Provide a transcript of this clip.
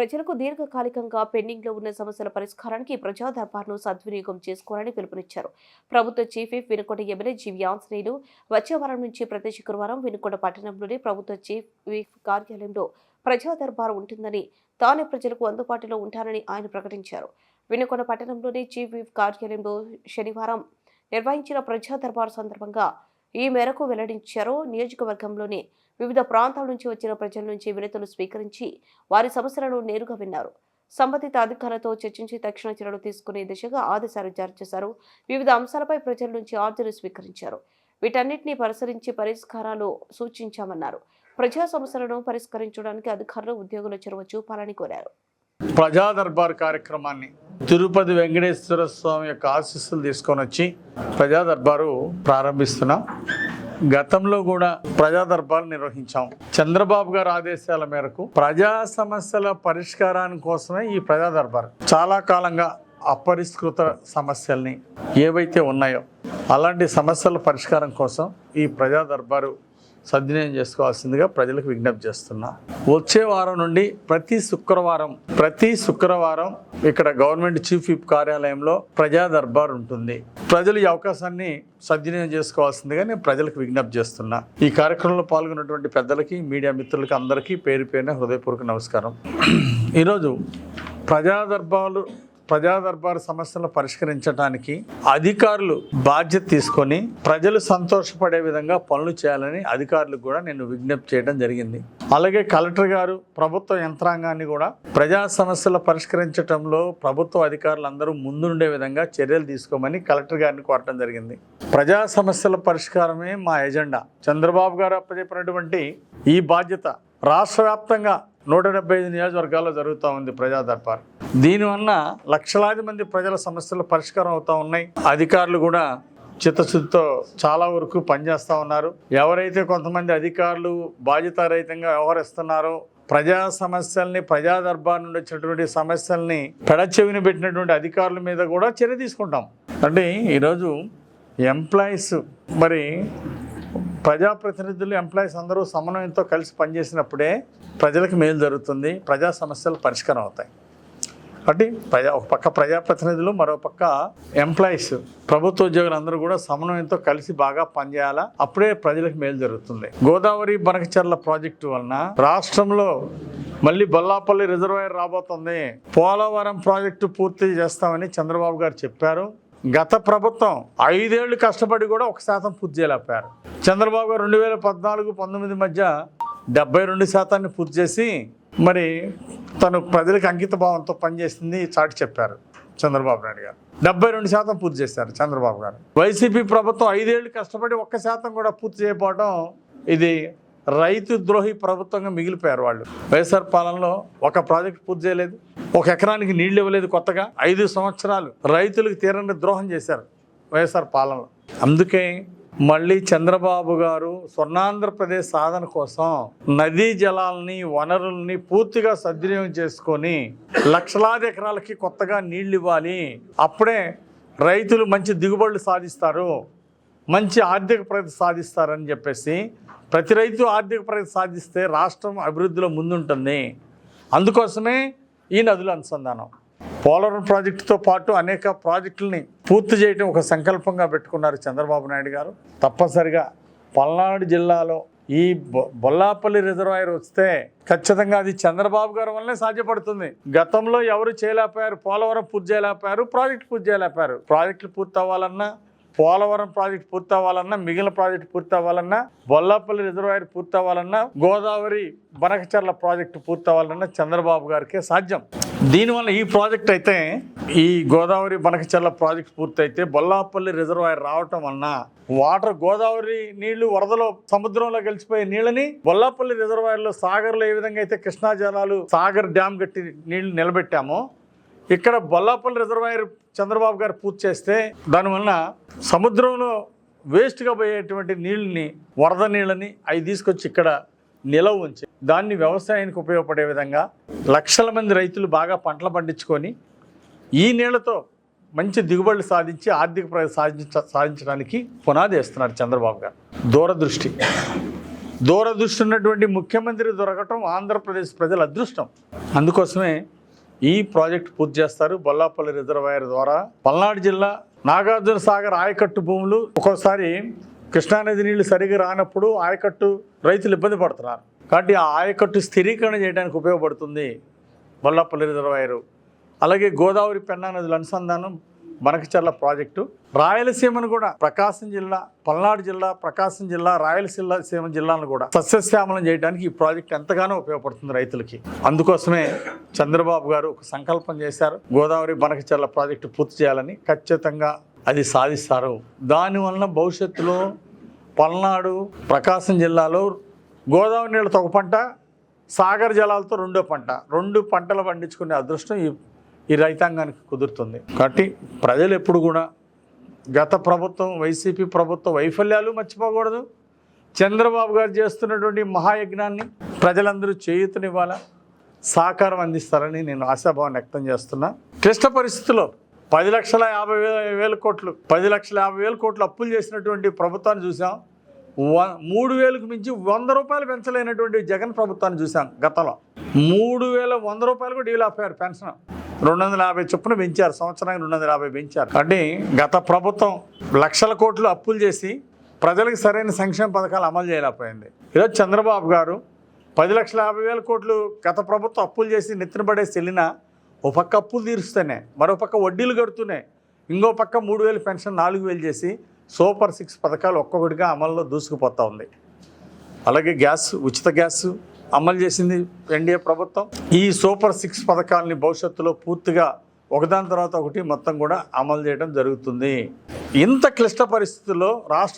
ప్రజలకు దీర్ఘకాలికంగా పెండింగ్లో ఉన్న సమస్యల పరిష్కారానికి ప్రజా దర్బార్ను సద్వినియోగం చేసుకోవాలని పిలుపునిచ్చారు. ప్రభుత్వ chief whip Vinukonda MLA G V Anjaneyulu వచ్చే వారం నుంచి ప్రతి శుక్రవారం వినుకొండ పట్టణంలోని ప్రభుత్వ చీఫ్ విఫ్ కార్యాలయంలో ప్రజా దర్బార్ ఉంటుందని తానే ప్రజలకు అందుబాటులో ఉంటానని ఆయన ప్రకటించారు. వినుకొండ పట్టణంలోని చీఫ్ విఫ్ కార్యాలయంలో శనివారం నిర్వహించిన ప్రజా దర్బార్ సందర్భంగా ఈ మేరకు వెల్లడించారు. నియోజకవర్గంలోని వివిధ ప్రాంతాల నుంచి వచ్చిన ప్రజల నుంచి వినతులు స్వీకరించి వారి సమస్యలను నేరుగా విన్నారు. సంబంధిత అధికారులతో చర్చించి తక్షణ చర్యలు తీసుకునే దిశగా ఆదేశాలు జారీ చేశారు. వివిధ అంశాలపై ప్రజల నుంచి ఆర్జీలు స్వీకరించారు. వీటన్నిటిని పరిశీలించి పరిష్కారాలు సూచించామన్నారు. ప్రజా సమస్యలను పరిష్కరించడానికి అధికారులు ఉద్యోగుల చొరవ చూపాలని కోరారు. ప్రజా దర్బార్ కార్యక్రమాన్ని తిరుపతి వెంకటేశ్వర స్వామి యొక్క ఆశీస్సులు తీసుకొని వచ్చి ప్రజా దర్బారు ప్రారంభిస్తున్నాం. గతంలో కూడా ప్రజా దర్బారు నిర్వహించాం. చంద్రబాబు గారి ఆదేశాల మేరకు ప్రజా సమస్యల పరిష్కారాని కోసమే ఈ ప్రజా దర్బార్ చాలా కాలంగా అపరిష్కృత సమస్యల్ని ఏవైతే ఉన్నాయో అలాంటి సమస్యల పరిష్కారం కోసం ఈ ప్రజా దర్బారు సద్వినియోగం చేసుకోవాల్సిందిగా ప్రజలకు విజ్ఞప్తి చేస్తున్నా. వచ్చే వారం నుండి ప్రతి శుక్రవారం ప్రతి శుక్రవారం ఇక్కడ గవర్నమెంట్ చీఫ్ విప్ కార్యాలయంలో ప్రజా దర్బార్ ఉంటుంది. ప్రజలు ఈ అవకాశాన్ని సద్వినియోగం చేసుకోవాల్సిందిగా నేను ప్రజలకు విజ్ఞప్తి చేస్తున్నా. ఈ కార్యక్రమంలో పాల్గొన్నటువంటి పెద్దలకి మీడియా మిత్రులకి అందరికీ పేరు పేరున హృదయపూర్వక నమస్కారం. ఈరోజు ప్రజా దర్బార్లు ప్రజా దర్బార్ సమస్యలను పరిష్కరించడానికి అధికారులు బాధ్యత తీసుకొని ప్రజలు సంతోషపడే విధంగా పనులు చేయాలని అధికారులకు కూడా నేను విజ్ఞప్తి చేయడం జరిగింది. అలాగే కలెక్టర్ గారు ప్రభుత్వ యంత్రాంగాన్ని కూడా ప్రజా సమస్యలు పరిష్కరించడంలో ప్రభుత్వ అధికారులు అందరూ ముందుండే విధంగా చర్యలు తీసుకోమని కలెక్టర్ గారిని కోరటం జరిగింది. ప్రజా సమస్యల పరిష్కారమే మా ఎజెండా. చంద్రబాబు గారు అప్పచెప్పినటువంటి ఈ బాధ్యత రాష్ట్ర వ్యాప్తంగా నూట డెబ్బై ఐదు నియోజకవర్గాల్లో జరుగుతూ ఉంది ప్రజా దర్బార్ దీనివల్ల లక్షలాది మంది ప్రజల సమస్యలు పరిష్కారం అవుతూ ఉన్నాయి. అధికారులు కూడా చిత్తశుద్ధితో చాలా వరకు పనిచేస్తూ ఉన్నారు. ఎవరైతే కొంతమంది అధికారులు బాధ్యతారహితంగా వ్యవహరిస్తున్నారో ప్రజా సమస్యల్ని ప్రజా దర్బార్ నుండి వచ్చినటువంటి సమస్యల్ని పెడచెవిని పెట్టినటువంటి అధికారుల మీద కూడా చర్య తీసుకుంటాం. అంటే ఈరోజు ఎంప్లాయీస్ మరి ప్రజాప్రతినిధులు ఎంప్లాయీస్ అందరూ సమన్వయంతో కలిసి పనిచేసినప్పుడే ప్రజలకు మేలు జరుగుతుంది. ప్రజా సమస్యలు పరిష్కారం అవుతాయి. కాబట్టి ప్రజా ఒక పక్క ప్రజాప్రతినిధులు మరో పక్క ఎంప్లాయీస్ ప్రభుత్వ ఉద్యోగులు అందరూ కూడా సమన్వయంతో కలిసి బాగా పనిచేయాలా? అప్పుడే ప్రజలకు మేలు జరుగుతుంది. గోదావరి బనకచర్ల ప్రాజెక్టు వలన రాష్ట్రంలో మళ్ళీ బొల్లాపల్లి రిజర్వాయర్ రాబోతుంది. పోలవరం ప్రాజెక్టు పూర్తి చేస్తామని చంద్రబాబు గారు చెప్పారు. గత ప్రభుత్వం ఐదేళ్ళు కష్టపడి కూడా ఒక శాతం పూర్తి చేయలేపారు చంద్రబాబు గారు రెండు వేల పద్నాలుగు పంతొమ్మిది మధ్య డెబ్బై రెండు శాతాన్ని పూర్తి చేసి మరి తను ప్రజలకు అంకిత భావంతో పనిచేసింది చాటి చెప్పారు చంద్రబాబు నాయుడు గారు. డెబ్బై రెండు శాతం పూర్తి చేశారు చంద్రబాబు గారు. వైసీపీ ప్రభుత్వం ఐదేళ్ళు కష్టపడి ఒక్క శాతం కూడా పూర్తి చేయకపోవడం ఇది రైతు ద్రోహి ప్రభుత్వంగా మిగిలిపోయారు వాళ్ళు. వైఎస్ఆర్ పాలనలో ఒక ప్రాజెక్ట్ పూర్తి చేయలేదు ఒక ఎకరానికి నీళ్ళు ఇవ్వలేదు కొత్తగా. ఐదు సంవత్సరాలు రైతులకు తీరని ద్రోహం చేశారు వైఎస్ఆర్ పాలనలో. అందుకే మళ్ళీ చంద్రబాబు గారు స్వర్ణాంధ్రప్రదేశ్ సాధన కోసం నదీ జలాలని వనరుల్ని పూర్తిగా సద్వినియోగం చేసుకొని లక్షలాది ఎకరాలకి కొత్తగా నీళ్ళు ఇవ్వాలి. అప్పుడే రైతులు మంచి దిగుబడులు సాధిస్తారు. మంచి ఆర్థిక ప్రగతి సాధిస్తారని చెప్పేసి ప్రతి రైతు ఆర్థిక ప్రగతి సాధిస్తే రాష్ట్రం అభివృద్ధిలో ముందుంటుంది. అందుకోసమే ఈ నదుల అనుసంధానం. పోలవరం ప్రాజెక్టుతో పాటు అనేక ప్రాజెక్టులని పూర్తి చేయడం ఒక సంకల్పంగా పెట్టుకున్నారు చంద్రబాబు నాయుడు గారు. తప్పనిసరిగా పల్నాడు జిల్లాలో ఈ బొ- బొల్లాపల్లి రిజర్వాయర్ వస్తే ఖచ్చితంగా అది చంద్రబాబు గారి వల్లనే సాధ్యపడుతుంది. గతంలో ఎవరు చేయలేకపోయారు? పోలవరం పూర్తి చేయలేకపోయారు ప్రాజెక్టు పూర్తి చేయలేకపోయారు. ప్రాజెక్టులు పూర్తి అవ్వాలన్నా పోలవరం ప్రాజెక్ట్ పూర్తి అవ్వాలన్నా మిగిలిన ప్రాజెక్ట్ పూర్తి అవ్వాలన్నా బొల్లాపల్లి రిజర్వాయర్ పూర్తి అవ్వాలన్నా గోదావరి బనకచర్ల ప్రాజెక్టు పూర్తి అవ్వాలన్నా చంద్రబాబు గారికే సాధ్యం. దీనివల్ల ఈ ప్రాజెక్ట్ అయితే ఈ గోదావరి బనకచర్ల ప్రాజెక్ట్ పూర్తయితే బొల్లాపల్లి రిజర్వాయర్ రావటం వలన వాటర్ గోదావరి నీళ్ళు వరదలో సముద్రంలో కలిసిపోయే నీళ్ళని బొల్లాపల్లి రిజర్వాయర్లో సాగర్లో ఏ విధంగా అయితే కృష్ణా జలాలు సాగర్ డ్యామ్ కట్టి నీళ్ళు నిలబెట్టామో ఇక్కడ బొల్లాపల్లి రిజర్వాయర్ చంద్రబాబు గారు పూర్తి చేస్తే దానివల్ల సముద్రంలో వేస్ట్గా పోయేటువంటి నీళ్ళని వరద నీళ్ళని అవి తీసుకొచ్చి ఇక్కడ నిలవ ఉంచి దాన్ని వ్యవసాయానికి ఉపయోగపడే విధంగా లక్షల మంది రైతులు బాగా పంటలు పండించుకొని ఈ నీళ్ళతో మంచి దిగుబడులు సాధించి ఆర్థిక సాధించ సాధించడానికి పునాది వేస్తున్నారు చంద్రబాబు గారు. దూరదృష్టి. దూరదృష్టి ఉన్నటువంటి ముఖ్యమంత్రి దొరకటం ఆంధ్రప్రదేశ్ ప్రజల అదృష్టం. అందుకోసమే ఈ ప్రాజెక్ట్ పూర్తి చేస్తారు. బొల్లాపల్లి రిజర్వాయర్ ద్వారా పల్నాడు జిల్లా నాగార్జున సాగర్ ఆయకట్టు భూములు ఒక్కోసారి కృష్ణానది నీళ్ళు సరిగా రానప్పుడు ఆయకట్టు రైతులు ఇబ్బంది పడుతున్నారు. కాబట్టి ఆ ఆయకట్టు స్థిరీకరణ చేయడానికి ఉపయోగపడుతుంది బొల్లాపల్లి రిజర్వాయరు. అలాగే గోదావరి పెన్నా నదుల అనుసంధానం బనకచర్ల ప్రాజెక్టు. రాయలసీమను కూడా ప్రకాశం జిల్లా పల్నాడు జిల్లా ప్రకాశం జిల్లా రాయలసీమ సీమ జిల్లాను కూడా సస్యశ్యామలం చేయడానికి ఈ ప్రాజెక్ట్ ఎంతగానో ఉపయోగపడుతుంది రైతులకి. అందుకోసమే చంద్రబాబు గారు ఒక సంకల్పం చేశారు. గోదావరి బనకచర్ల ప్రాజెక్టు పూర్తి చేయాలని ఖచ్చితంగా అది సాధిస్తారు. దానివలన భవిష్యత్తులో పల్నాడు ప్రకాశం జిల్లాలో గోదావరి నీళ్ళతో ఒక పంట సాగర్ జలాలతో రెండో పంట. రెండు పంటలు పండించుకునే అదృష్టం ఈ ఈ రైతాంగానికి కుదురుతుంది. కాబట్టి ప్రజలు ఎప్పుడు కూడా గత ప్రభుత్వం వైసీపీ ప్రభుత్వ వైఫల్యాలు మర్చిపోకూడదు. చంద్రబాబు గారు చేస్తున్నటువంటి మహాయజ్ఞాన్ని ప్రజలందరూ చేయూతనివ్వాలా? సహకారం అందిస్తారని నేను ఆశాభావం వ్యక్తం చేస్తున్నా. క్లిష్ట పరిస్థితుల్లో పది లక్షల యాభై వేల కోట్లు పది లక్షల యాభై వేల కోట్లు అప్పులు చేసినటువంటి ప్రభుత్వాన్ని చూసాం. వ- మూడు వేలకు మించి వంద రూపాయలు పెంచలేనటువంటి జగన్ ప్రభుత్వాన్ని చూసాం గతంలో. మూడు వేల వంద రూపాయలు కూడా డీల్ ఆఫారు పెన్షన్. రెండు వందల యాభై చొప్పున పెంచారు సంవత్సరానికి రెండు వందల యాభై పెంచారు. కానీ గత ప్రభుత్వం లక్షల కోట్లు అప్పులు చేసి ప్రజలకు సరైన సంక్షేమ పథకాలు అమలు చేయలేకపోయింది. ఈరోజు చంద్రబాబు గారు పది లక్షల యాభై వేల కోట్లు గత ప్రభుత్వం అప్పులు చేసి నెత్తిన పడేసి వెళ్ళినా ఓ పక్క అప్పులు తీరుస్తూనే మరో పక్క వడ్డీలు కడుతూనే ఇంకో పక్క మూడు వేలు పెన్షన్ నాలుగు వేలు చేసి సూపర్ సిక్స్ పథకాలు ఒక్కొక్కటిగా అమల్లో దూసుకుపోతూ ఉంది. అలాగే గ్యాస్ ఉచిత గ్యాస్ అమలు చేసింది ఎన్డీఏ ప్రభుత్వం. ఈ సూపర్ సిక్స్ పథకాలని భవిష్యత్తులో పూర్తిగా ఒకదాని తర్వాత ఒకటి మొత్తం కూడా అమలు చేయడం జరుగుతుంది. ఇంత క్లిష్ట పరిస్థితుల్లో రాష్ట్ర